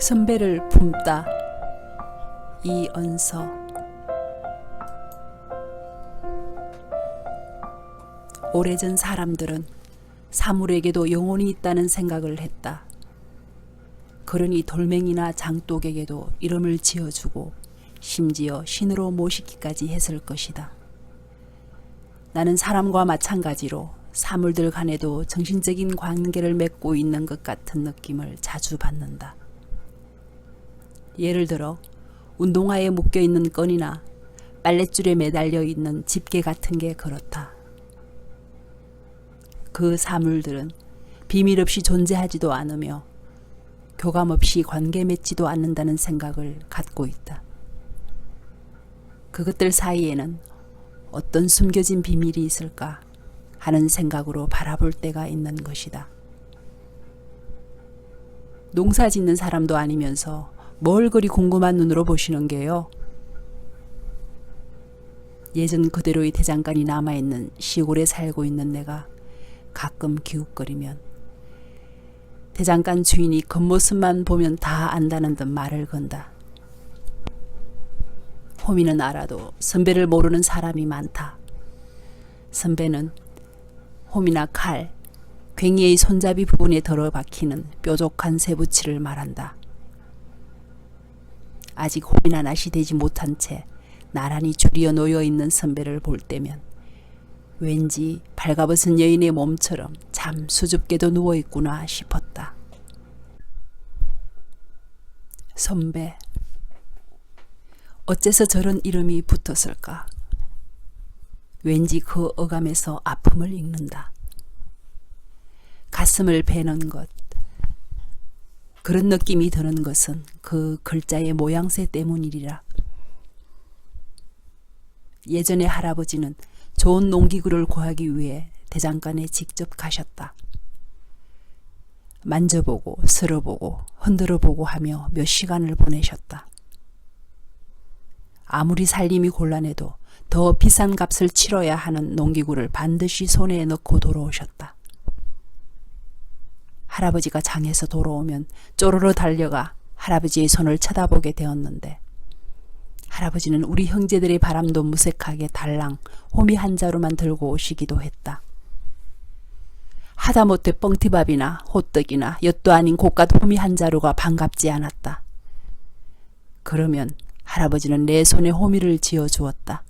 선배를 품다 이언서 오래전 사람들은 사물에게도 영혼이 있다는 생각을 했다. 그러니 돌멩이나 장독에게도 이름을 지어주고 심지어 신으로 모시기까지 했을 것이다. 나는 사람과 마찬가지로 사물들 간에도 정신적인 관계를 맺고 있는 것 같은 느낌을 자주 받는다. 예를 들어 운동화에 묶여 있는 끈이나 빨랫줄에 매달려 있는 집게 같은 게 그렇다. 그 사물들은 비밀 없이 존재하지도 않으며 교감 없이 관계 맺지도 않는다는 생각을 갖고 있다. 그것들 사이에는 어떤 숨겨진 비밀이 있을까 하는 생각으로 바라볼 때가 있는 것이다. 농사 짓는 사람도 아니면서 뭘 그리 궁금한 눈으로 보시는 게요? 예전 그대로의 대장간이 남아있는 시골에 살고 있는 내가 가끔 기웃거리면 대장간 주인이 겉모습만 보면 다 안다는 듯 말을 건다. 호미는 알아도 선배를 모르는 사람이 많다. 선배는 홈이나 칼, 괭이의 손잡이 부분에 들어박히는 뾰족한 쇠붙이를 말한다. 아직 홈이나 낫이 되지 못한 채 나란히 줄이어 놓여 있는 선배를 볼 때면 왠지 발가벗은 여인의 몸처럼 참 수줍게도 누워 있구나 싶었다. 선배. 어째서 저런 이름이 붙었을까? 왠지 그 어감에서 아픔을 읽는다. 가슴을 베는 것. 그런 느낌이 드는 것은 그 글자의 모양새 때문이리라. 예전에 할아버지는 좋은 농기구를 구하기 위해 대장간에 직접 가셨다. 만져보고 쓸어보고 흔들어보고 하며 몇 시간을 보내셨다. 아무리 살림이 곤란해도 더 비싼 값을 치러야 하는 농기구를 반드시 손에 넣고 돌아오셨다. 할아버지가 장에서 돌아오면 쪼르르 달려가 할아버지의 손을 쳐다보게 되었는데 할아버지는 우리 형제들의 바람도 무색하게 달랑 호미 한 자루만 들고 오시기도 했다. 하다못해 뻥티밥이나 호떡이나 엿도 아닌 고깟 호미 한 자루가 반갑지 않았다. 그러면 할아버지는 내 손에 호미를 지어 주었다.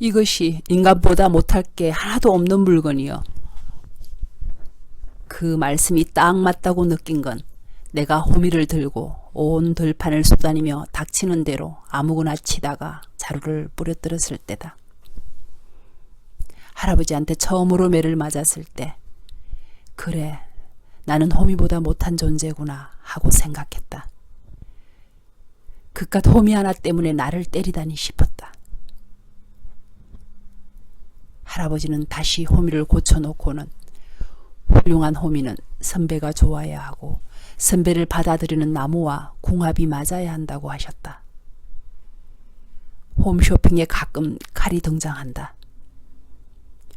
이것이 인간보다 못할 게 하나도 없는 물건이요. 그 말씀이 딱 맞다고 느낀 건 내가 호미를 들고 온 들판을 쏘다니며 닥치는 대로 아무거나 치다가 자루를 부러뜨렸을 때다. 할아버지한테 처음으로 매를 맞았을 때, 그래, 나는 호미보다 못한 존재구나 하고 생각했다. 그깟 호미 하나 때문에 나를 때리다니 싶었다. 할아버지는 다시 호미를 고쳐놓고는 훌륭한 호미는 선배가 좋아야 하고 선배를 받아들이는 나무와 궁합이 맞아야 한다고 하셨다. 홈쇼핑에 가끔 칼이 등장한다.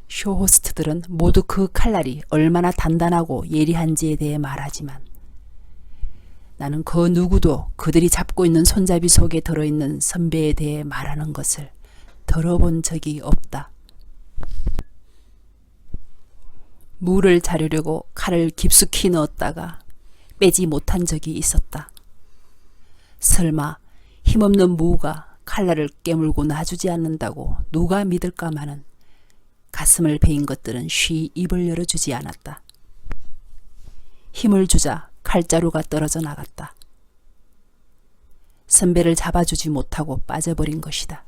쇼호스트들은 모두 그 칼날이 얼마나 단단하고 예리한지에 대해 말하지만 나는 그 누구도 그들이 잡고 있는 손잡이 속에 들어있는 선배에 대해 말하는 것을 들어본 적이 없다. 물을 자르려고 칼을 깊숙이 넣었다가 빼지 못한 적이 있었다. 설마 힘없는 무가 칼날을 깨물고 놔주지 않는다고 누가 믿을까마는 가슴을 베인 것들은 쉬 입을 열어주지 않았다. 힘을 주자 칼자루가 떨어져 나갔다. 선배를 잡아주지 못하고 빠져버린 것이다.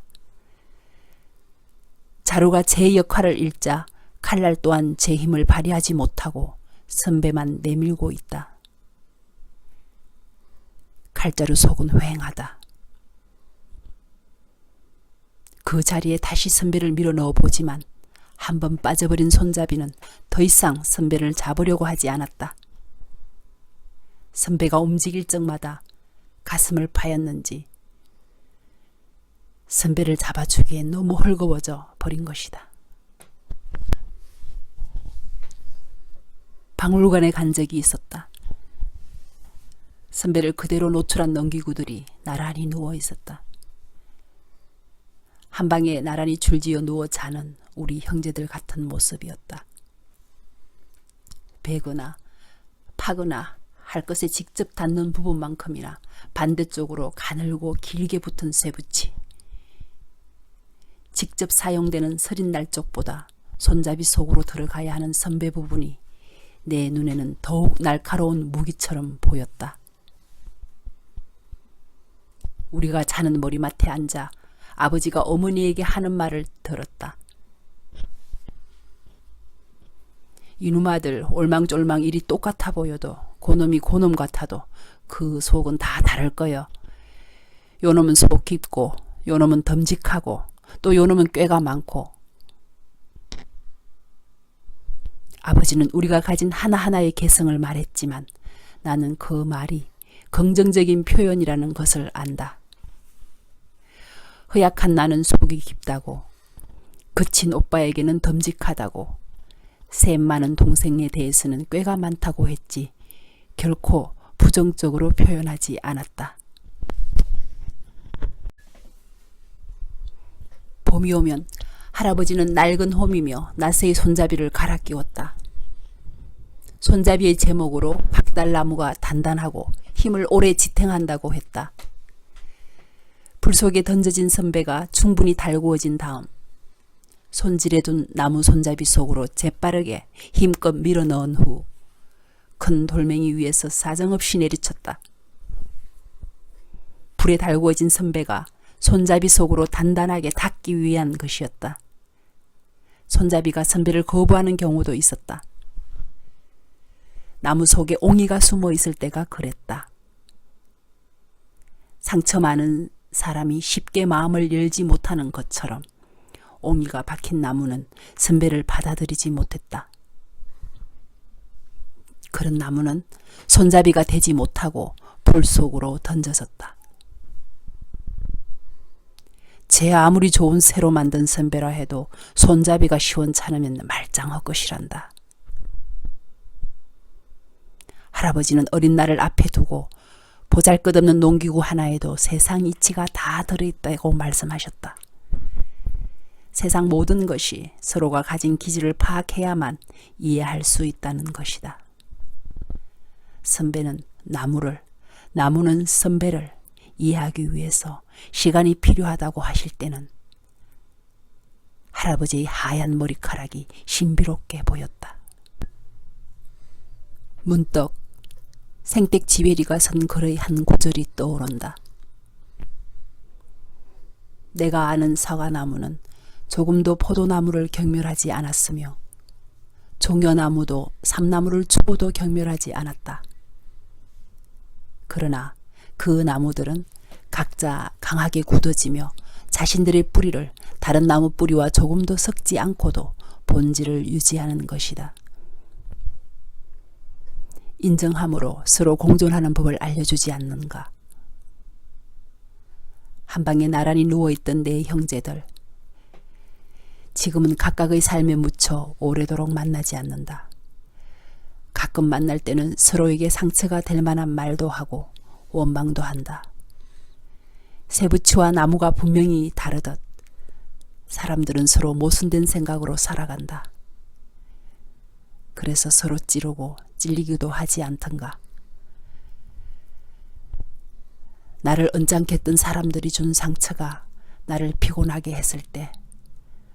자루가 제 역할을 잃자 칼날 또한 제 힘을 발휘하지 못하고 선배만 내밀고 있다. 칼자루 속은 휑하다. 그 자리에 다시 선배를 밀어 넣어 보지만 한 번 빠져버린 손잡이는 더 이상 선배를 잡으려고 하지 않았다. 선배가 움직일 적마다 가슴을 파였는지 선배를 잡아주기엔 너무 헐거워져 버린 것이다. 박물관에 간 적이 있었다. 선배를 그대로 노출한 농기구들이 나란히 누워 있었다. 한 방에 나란히 줄지어 누워 자는 우리 형제들 같은 모습이었다. 베거나 파거나 할 것에 직접 닿는 부분만큼이나 반대쪽으로 가늘고 길게 붙은 쇠붙이. 직접 사용되는 서린 날 쪽보다 손잡이 속으로 들어가야 하는 선배 부분이 내 눈에는 더욱 날카로운 무기처럼 보였다. 우리가 자는 머리맡에 앉아 아버지가 어머니에게 하는 말을 들었다. 이놈아들 올망졸망 일이 똑같아 보여도 고놈이 고놈 같아도 그 속은 다 다를 거여. 요놈은 속 깊고 요놈은 덤직하고 또 요놈은 꾀가 많고 아버지는 우리가 가진 하나하나의 개성을 말했지만 나는 그 말이 긍정적인 표현이라는 것을 안다. 허약한 나는 속이 깊다고 그친 오빠에게는 덤직하다고 셈 많은 동생에 대해서는 꾀가 많다고 했지 결코 부정적으로 표현하지 않았다. 봄이 오면 할아버지는 낡은 홈이며 나스의 손잡이를 갈아 끼웠다. 손잡이의 제목으로 박달나무가 단단하고 힘을 오래 지탱한다고 했다. 불 속에 던져진 선배가 충분히 달구어진 다음 손질해 둔 나무 손잡이 속으로 재빠르게 힘껏 밀어 넣은 후 큰 돌멩이 위에서 사정없이 내리쳤다. 불에 달구어진 선배가 손잡이 속으로 단단하게 닿기 위한 것이었다. 손잡이가 선배를 거부하는 경우도 있었다. 나무 속에 옹이가 숨어 있을 때가 그랬다. 상처 많은 사람이 쉽게 마음을 열지 못하는 것처럼 옹이가 박힌 나무는 선배를 받아들이지 못했다. 그런 나무는 손잡이가 되지 못하고 불 속으로 던져졌다. 제 아무리 좋은 새로 만든 선배라 해도 손잡이가 시원찮으면 말짱할 것이란다. 할아버지는 어린 날을 앞에 두고 보잘것없는 농기구 하나에도 세상 이치가 다 들어있다고 말씀하셨다. 세상 모든 것이 서로가 가진 기질을 파악해야만 이해할 수 있다는 것이다. 선배는 나무를, 나무는 선배를 이해하기 위해서 시간이 필요하다고 하실 때는 할아버지의 하얀 머리카락이 신비롭게 보였다. 문득 생댁 지베리가 선 글의 한 구절이 떠오른다. 내가 아는 사과나무는 조금도 포도나무를 경멸하지 않았으며 종려나무도 삼나무를 추고도 경멸하지 않았다. 그러나 그 나무들은 각자 강하게 굳어지며 자신들의 뿌리를 다른 나무 뿌리와 조금도 섞지 않고도 본질을 유지하는 것이다. 인정함으로 서로 공존하는 법을 알려주지 않는가. 한 방에 나란히 누워있던 내 형제들. 지금은 각각의 삶에 묻혀 오래도록 만나지 않는다. 가끔 만날 때는 서로에게 상처가 될 만한 말도 하고 원망도 한다. 새부치와 나무가 분명히 다르듯 사람들은 서로 모순된 생각으로 살아간다. 그래서 서로 찌르고 찔리기도 하지 않던가. 나를 언짢게 했던 사람들이 준 상처가 나를 피곤하게 했을 때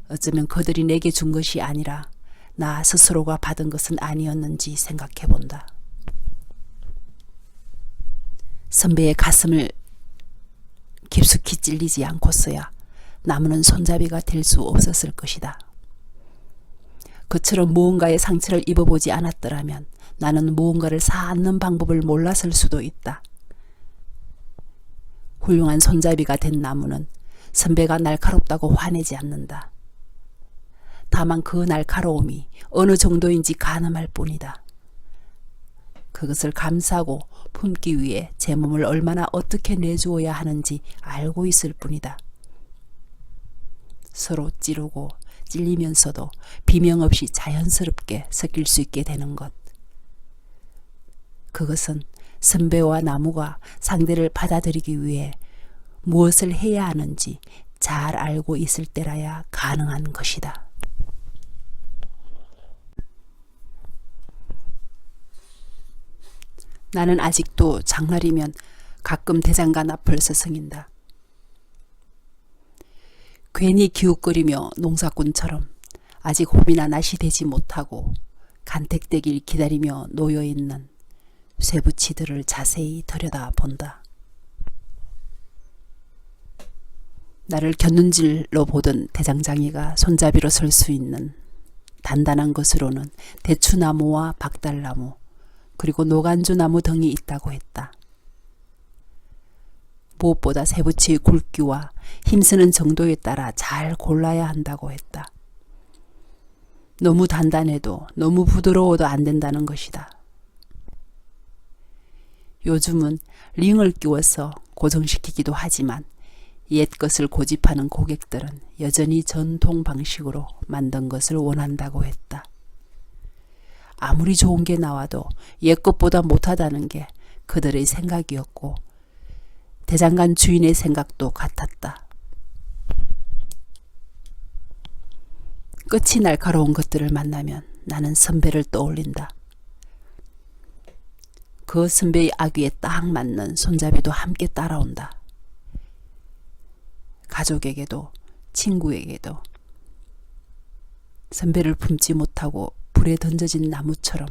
어쩌면 그들이 내게 준 것이 아니라 나 스스로가 받은 것은 아니었는지 생각해 본다. 선배의 가슴을 깊숙이 찔리지 않고서야 나무는 손잡이가 될 수 없었을 것이다. 그처럼 무언가의 상처를 입어보지 않았더라면 나는 무언가를 쌓는 방법을 몰랐을 수도 있다. 훌륭한 손잡이가 된 나무는 선배가 날카롭다고 화내지 않는다. 다만 그 날카로움이 어느 정도인지 가늠할 뿐이다. 그것을 감싸고 품기 위해 제 몸을 얼마나 어떻게 내주어야 하는지 알고 있을 뿐이다. 서로 찌르고 찔리면서도 비명 없이 자연스럽게 섞일 수 있게 되는 것. 그것은 선배와 나무가 상대를 받아들이기 위해 무엇을 해야 하는지 잘 알고 있을 때라야 가능한 것이다. 나는 아직도 장날이면 가끔 대장간 앞을 서성인다. 괜히 기웃거리며 농사꾼처럼 아직 홈이나 낫이 되지 못하고 간택되길 기다리며 놓여있는 쇠붙이들을 자세히 들여다본다. 나를 곁눈질로 보던 대장장이가 손잡이로 설 수 있는 단단한 것으로는 대추나무와 박달나무 그리고 노간주 나무 등이 있다고 했다. 무엇보다 새붙이의 굵기와 힘쓰는 정도에 따라 잘 골라야 한다고 했다. 너무 단단해도 너무 부드러워도 안 된다는 것이다. 요즘은 링을 끼워서 고정시키기도 하지만 옛 것을 고집하는 고객들은 여전히 전통 방식으로 만든 것을 원한다고 했다. 아무리 좋은 게 나와도 옛 것보다 못하다는 게 그들의 생각이었고 대장간 주인의 생각도 같았다. 끝이 날카로운 것들을 만나면 나는 선배를 떠올린다. 그 선배의 아귀에 딱 맞는 손잡이도 함께 따라온다. 가족에게도 친구에게도 선배를 품지 못하고 불에 던져진 나무처럼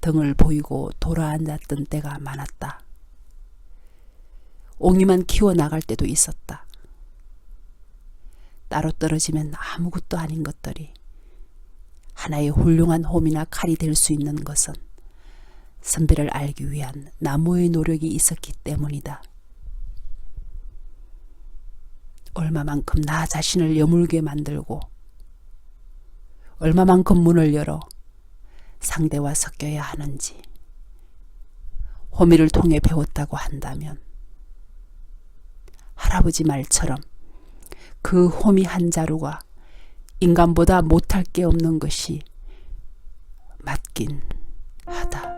등을 보이고 돌아앉았던 때가 많았다. 옹이만 키워 나갈 때도 있었다. 따로 떨어지면 아무것도 아닌 것들이 하나의 훌륭한 홈이나 칼이 될 수 있는 것은 선배를 알기 위한 나무의 노력이 있었기 때문이다. 얼마만큼 나 자신을 여물게 만들고 얼마만큼 문을 열어 상대와 섞여야 하는지 호미를 통해 배웠다고 한다면 할아버지 말처럼 그 호미 한 자루가 인간보다 못할 게 없는 것이 맞긴 하다.